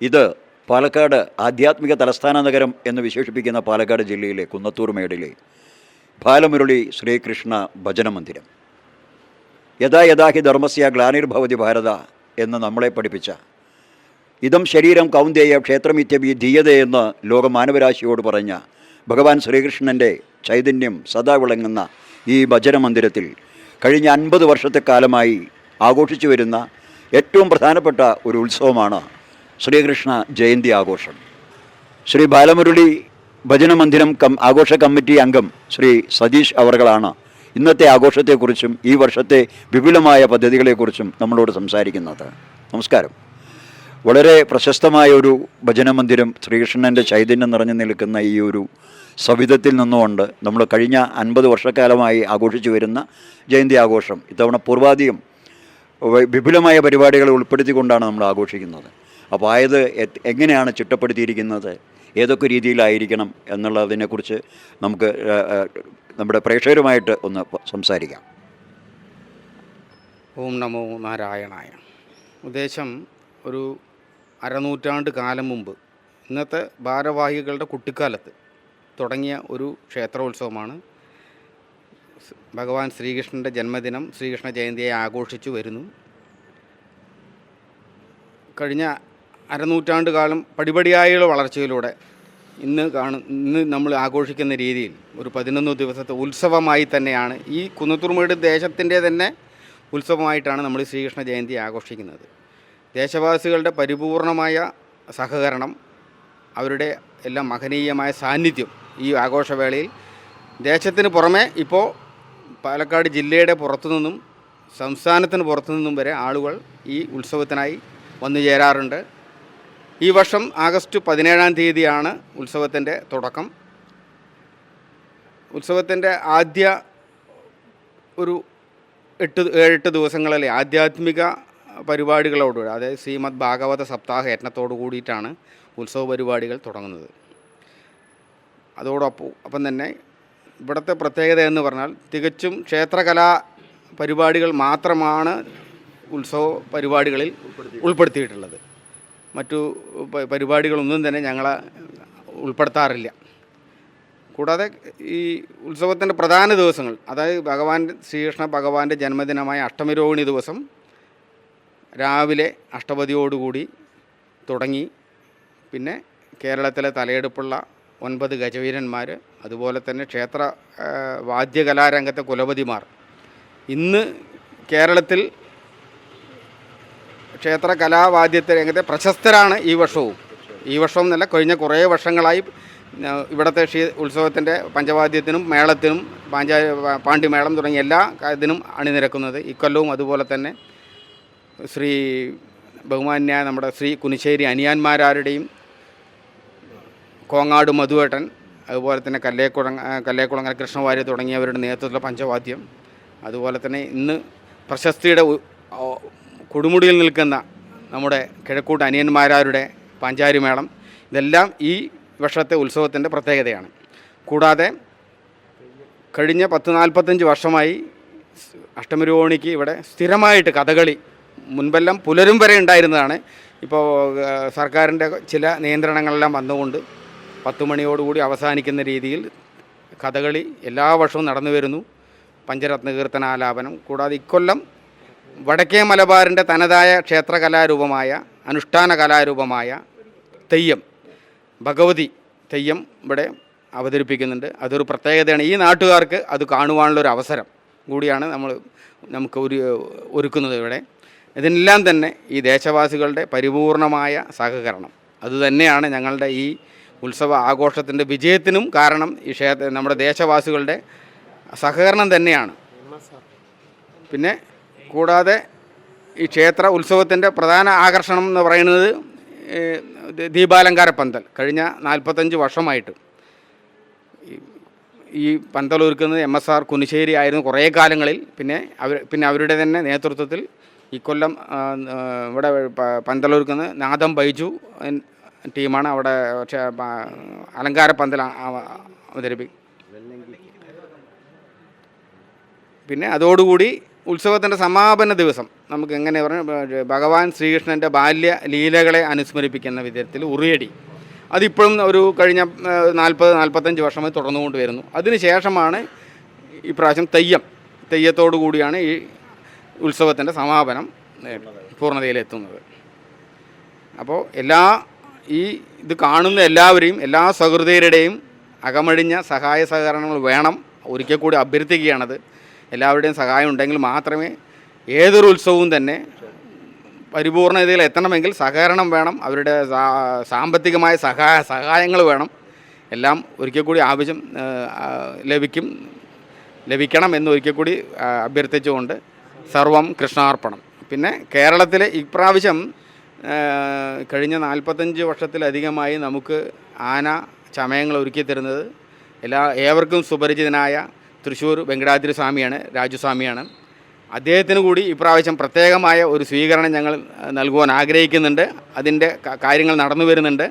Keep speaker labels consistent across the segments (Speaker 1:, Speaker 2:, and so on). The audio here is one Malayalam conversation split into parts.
Speaker 1: ഇത് പാലക്കാട് ആധ്യാത്മിക തലസ്ഥാന നഗരം എന്ന് വിശേഷിപ്പിക്കുന്ന പാലക്കാട് ജില്ലയിലെ കുന്നത്തൂർ മേടിലെ ബാലമുരളി ശ്രീകൃഷ്ണ ഭജന മന്ദിരം യഥാ യഥാ ഹി ധർമ്മസ്യ ഗ്ലാനിർഭവതി ഭാരത എന്ന് നമ്മളെ പഠിപ്പിച്ച ഇതം ശരീരം കൗന്ദേയ ക്ഷേത്രമിത്യവി ധീയതയെന്ന് എന്ന് ലോക മാനവരാശിയോട് പറഞ്ഞ ഭഗവാൻ ശ്രീകൃഷ്ണന്റെ ചൈതന്യം സദാ വിളങ്ങുന്ന ഈ ഭജന മന്ദിരത്തിൽ കഴിഞ്ഞ അൻപത് വർഷത്തെ കാലമായി ആഘോഷിച്ചു വരുന്ന ഏറ്റവും പ്രധാനപ്പെട്ട ഒരു ഉത്സവമാണ് ശ്രീകൃഷ്ണ ജയന്തി ആഘോഷം. ശ്രീ ബാലമുരളി ഭജന മന്ദിരം കം ആഘോഷ കമ്മിറ്റി അംഗം ശ്രീ സതീഷ് അവർകളാണ് ഇന്നത്തെ ആഘോഷത്തെക്കുറിച്ചും ഈ വർഷത്തെ വിപുലമായ പദ്ധതികളെക്കുറിച്ചും നമ്മളോട് സംസാരിക്കുന്നത്. നമസ്കാരം. വളരെ പ്രശസ്തമായ ഒരു ഭജനമന്ദിരം ശ്രീകൃഷ്ണന്റെ ചൈതന്യം നിറഞ്ഞു നിൽക്കുന്ന ഈ ഒരു സവിധത്തിൽ നിന്നുകൊണ്ട് നമ്മൾ കഴിഞ്ഞ അൻപത് വർഷക്കാലമായി ആഘോഷിച്ചു വരുന്ന ജയന്തി ആഘോഷം. ഇത്തവണ പൂർവാധികം വിപുലമായ പരിപാടികൾ ഉൾപ്പെടുത്തിക്കൊണ്ടാണ് നമ്മൾ ആഘോഷിക്കുന്നത്. അപ്പോൾ ആയത് എങ്ങനെയാണ് ചിട്ടപ്പെടുത്തിയിരിക്കുന്നത്? ഏതൊക്കെ രീതിയിലായിരിക്കണം എന്നുള്ളതിനെക്കുറിച്ച് നമുക്ക് നമ്മുടെ പ്രേക്ഷകരുമായിട്ട് ഒന്ന് സംസാരിക്കാം.
Speaker 2: ഓം നമോ നാരായണായ. ഉദ്ദേശം ഒരു അരനൂറ്റാണ്ട് കാലം മുമ്പ് ഇന്നത്തെ ഭാരവാഹികളുടെ കുട്ടിക്കാലത്ത് തുടങ്ങിയ ഒരു ക്ഷേത്രോത്സവമാണ്. ഭഗവാൻ ശ്രീകൃഷ്ണന്റെ ജന്മദിനം ശ്രീകൃഷ്ണ ജയന്തിയെ ആഘോഷിച്ചു വരുന്നു. കഴിഞ്ഞ അരനൂറ്റാണ്ട് കാലം പടിപടിയായുള്ള വളർച്ചയിലൂടെ ഇന്ന് കാണു ഇന്ന് നമ്മൾ ആഘോഷിക്കുന്ന രീതിയിൽ ഒരു പതിനൊന്ന് ദിവസത്തെ ഉത്സവമായി തന്നെയാണ് ഈ കുന്നത്തൂർമേട് ദേശത്തിന്റെ തന്നെ ഉത്സവമായിട്ടാണ് നമ്മൾ ശ്രീകൃഷ്ണ ജയന്തി ആഘോഷിക്കുന്നത്. ദേശവാസികളുടെ പരിപൂർണമായ സഹകരണം അവരുടെ എല്ലാം മഹനീയമായ സാന്നിധ്യം ഈ ആഘോഷവേളയിൽ ദേശത്തിന് പുറമെ ഇപ്പോൾ പാലക്കാട് ജില്ലയുടെ പുറത്തുനിന്നും സംസ്ഥാനത്തിന് പുറത്തുനിന്നും വരെ ആളുകൾ ഈ ഉത്സവത്തിനായി വന്നു ചേരാറുണ്ട് ഈ വർഷം ആഗസ്റ്റ് പതിനേഴാം തീയതിയാണ് ഉത്സവത്തിന്റെ തുടക്കം. ഉത്സവത്തിന്റെ ആദ്യ ഒരു എട്ട് ഏഴെട്ട് ദിവസങ്ങളിലെ ആധ്യാത്മിക പരിപാടികളോടുകൂടി അതായത് ശ്രീമദ് ഭാഗവത സപ്താഹ യജ്ഞത്തോടു കൂടിയിട്ടാണ് ഉത്സവ പരിപാടികൾ തുടങ്ങുന്നത്. അതോടൊപ്പം അപ്പം തന്നെ ഇവിടുത്തെ പ്രത്യേകത എന്ന് പറഞ്ഞാൽ തികച്ചും ക്ഷേത്രകലാ പരിപാടികൾ മാത്രമാണ് ഉത്സവ പരിപാടികളിൽ ഉൾപ്പെടുത്തിയിട്ടുള്ളത്. മറ്റു പരിപാടികളൊന്നും തന്നെ ഞങ്ങളെ ഉൾപ്പെടുത്താറില്ല. കൂടാതെ ഈ ഉത്സവത്തിന്റെ പ്രധാന ദിവസങ്ങൾ അതായത് ഭഗവാൻ ശ്രീകൃഷ്ണ ഭഗവാന്റെ ജന്മദിനമായ അഷ്ടമിരോഹിണി ദിവസം രാവിലെ അഷ്ടപതിയോടുകൂടി തുടങ്ങി. പിന്നെ കേരളത്തിലെ തലയെടുപ്പുള്ള ഒൻപത് ഗജവീരന്മാർ അതുപോലെ തന്നെ ക്ഷേത്ര വാദ്യകലാരംഗത്തെ കുലപതിമാർ. ഇന്ന് കേരളത്തിൽ ക്ഷേത്ര കലാവാദ്യത്തെ രംഗത്തെ പ്രശസ്തരാണ് ഈ വർഷവും. ഈ വർഷം എന്നല്ല കഴിഞ്ഞ കുറേ വർഷങ്ങളായി ഇവിടുത്തെ ക്ഷീ ഉത്സവത്തിന്റെ പഞ്ചവാദ്യത്തിനും മേളത്തിനും പാഞ്ചാ പാണ്ഡിമേളം തുടങ്ങിയ എല്ലാ ഇതിനും അണിനിരക്കുന്നത് ഇക്കൊല്ലവും അതുപോലെ തന്നെ ശ്രീ ബഹുമാന്യായ നമ്മുടെ ശ്രീ കുനിശ്ശേരി അനിയാന്മാരാരുടെയും കോങ്ങാട് മധുവേട്ടൻ അതുപോലെ തന്നെ കല്ലേക്കുളങ്ങ കല്ലേക്കുളങ്ങര കൃഷ്ണവാര്യ തുടങ്ങിയവരുടെ നേതൃത്വത്തിലുള്ള പഞ്ചവാദ്യം അതുപോലെ തന്നെ ഇന്ന് പ്രശസ്തിയുടെ കൊടുമുടിയിൽ നിൽക്കുന്ന നമ്മുടെ കിഴക്കൂട്ട് അനിയന്മാരാരുടെ പാഞ്ചാരിമേളം ഇതെല്ലാം ഈ വർഷത്തെ ഉത്സവത്തിന്റെ പ്രത്യേകതയാണ്. കൂടാതെ കഴിഞ്ഞ പത്ത് നാൽപ്പത്തഞ്ച് വർഷമായി അഷ്ടമരുവോണിക്ക് ഇവിടെ സ്ഥിരമായിട്ട് കഥകളി മുൻപെല്ലാം പുലരും വരെ ഉണ്ടായിരുന്നതാണ്. ഇപ്പോൾ സർക്കാരിന്റെ ചില നിയന്ത്രണങ്ങളെല്ലാം വന്നുകൊണ്ട് പത്ത് മണിയോടുകൂടി അവസാനിക്കുന്ന രീതിയിൽ കഥകളി എല്ലാ വർഷവും നടന്നു വരുന്നു. പഞ്ചരത്ന കീർത്തനാലാപനം കൂടാതെ ഇക്കൊല്ലം വടക്കേ മലബാറിന്റെ തനതായ ക്ഷേത്ര കലാരൂപമായ അനുഷ്ഠാന കലാരൂപമായ തെയ്യം ഭഗവതി തെയ്യം ഇവിടെ അവതരിപ്പിക്കുന്നുണ്ട്. അതൊരു പ്രത്യേകതയാണ്. ഈ നാട്ടുകാർക്ക് അത് കാണുവാനുള്ള ഒരു അവസരം കൂടിയാണ് നമ്മൾ നമുക്ക് ഒരു ഒരുക്കുന്നത് ഇവിടെ. ഇതിനെല്ലാം തന്നെ ഈ ദേശവാസികളുടെ പരിപൂർണമായ സഹകരണം. അതുതന്നെയാണ് ഞങ്ങളുടെ ഈ ഉത്സവ ആഘോഷത്തിന്റെ വിജയത്തിനും കാരണം ഈ ക്ഷേത്ര നമ്മുടെ ദേശവാസികളുടെ സഹകരണം തന്നെയാണ്. പിന്നെ കൂടാതെ ഈ ക്ഷേത്ര ഉത്സവത്തിന്റെ പ്രധാന ആകർഷണം എന്ന് പറയുന്നത് ദീപാലങ്കാര പന്തൽ. കഴിഞ്ഞ നാൽപ്പത്തഞ്ച് വർഷമായിട്ട് ഈ- പന്തൽ ഒരുക്കുന്നത് എം എസ് ആർ കുനിശ്ശേരി ആയിരുന്നു കുറേ കാലങ്ങളിൽ. പിന്നെ അവർ പിന്നെ അവരുടെ തന്നെ നേതൃത്വത്തിൽ ഇക്കൊല്ലം ഇവിടെ പന്തൽ ഒരുക്കുന്നത് നാദം ബൈജു ടീമാണ്. അവിടെ പക്ഷേ അലങ്കാര പന്തൽ അവതരിപ്പിക്കും പിന്നെ അതോടുകൂടി ഉത്സവത്തിന്റെ സമാപന ദിവസം. നമുക്ക് എങ്ങനെ പറഞ്ഞു? ഭഗവാൻ ശ്രീകൃഷ്ണന്റെ ബാല്യ ലീലകളെ അനുസ്മരിപ്പിക്കുന്ന വിധത്തിൽ ഉറിയടി. അതിപ്പോഴും ഒരു കഴിഞ്ഞ നാൽപ്പത് നാൽപ്പത്തഞ്ച് വർഷമായി തുടർന്നുകൊണ്ട് വരുന്നു അതിനുശേഷമാണ് ഈ പ്രാവശ്യം തെയ്യം. തെയ്യത്തോടു കൂടിയാണ് ഈ ഉത്സവത്തിന്റെ സമാപനം പൂർണതയിലെത്തുന്നത്. അപ്പോൾ എല്ലാ ഈ ഇത് കാണുന്ന എല്ലാവരെയും എല്ലാ സഹൃദയരുടെയും അകമഴിഞ്ഞ സഹായ സഹകരണങ്ങൾ വേണം. ഒരിക്കൽ കൂടി അഭ്യർത്ഥിക്കുകയാണത്. എല്ലാവരുടെയും സഹായം ഉണ്ടെങ്കിൽ മാത്രമേ ഏതൊരു ഉത്സവവും തന്നെ പരിപൂർണതയിൽ എത്തണമെങ്കിൽ സഹകരണം വേണം അവരുടെ സാമ്പത്തികമായ സഹായ സഹായങ്ങൾ വേണം. എല്ലാം ഒരിക്കൽ കൂടി ആവശ്യം ലഭിക്കും ലഭിക്കണം എന്ന് ഒരിക്കൽ കൂടി അഭ്യർത്ഥിച്ചുകൊണ്ട് സർവം കൃഷ്ണാർപ്പണം. പിന്നെ കേരളത്തിലെ ഇപ്രാവശ്യം കഴിഞ്ഞ നാൽപ്പത്തഞ്ച് വർഷത്തിലധികമായി നമുക്ക് ആന ചമയങ്ങൾ ഒരുക്കി തരുന്നത് എല്ലാ ഏവർക്കും സുപരിചിതനായ തൃശ്ശൂർ വെങ്കടാദ്രി സ്വാമിയാണ് രാജുസ്വാമിയാണ് അദ്ദേഹത്തിന് കൂടി ഇപ്രാവശ്യം പ്രത്യേകമായ ഒരു സ്വീകരണം ഞങ്ങൾ നൽകുവാൻ ആഗ്രഹിക്കുന്നുണ്ട്. അതിന്റെ കാര്യങ്ങൾ നടന്നു വരുന്നുണ്ട്.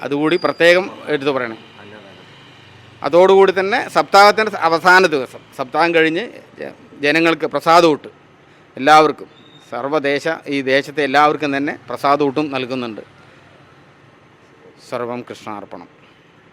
Speaker 2: അതുകൂടി പ്രത്യേകം എടുത്തു പറയണം. അതോടുകൂടി തന്നെ സപ്താഹത്തിന്റെ അവസാന ദിവസം സപ്താഹം കഴിഞ്ഞ് ജനങ്ങൾക്ക് പ്രസാദൂട്ട് എല്ലാവർക്കും സർവദേശ ഈ ദേശത്തെ എല്ലാവർക്കും തന്നെ പ്രസാദൂട്ടും നൽകുന്നുണ്ട്. സർവം കൃഷ്ണാർപ്പണം.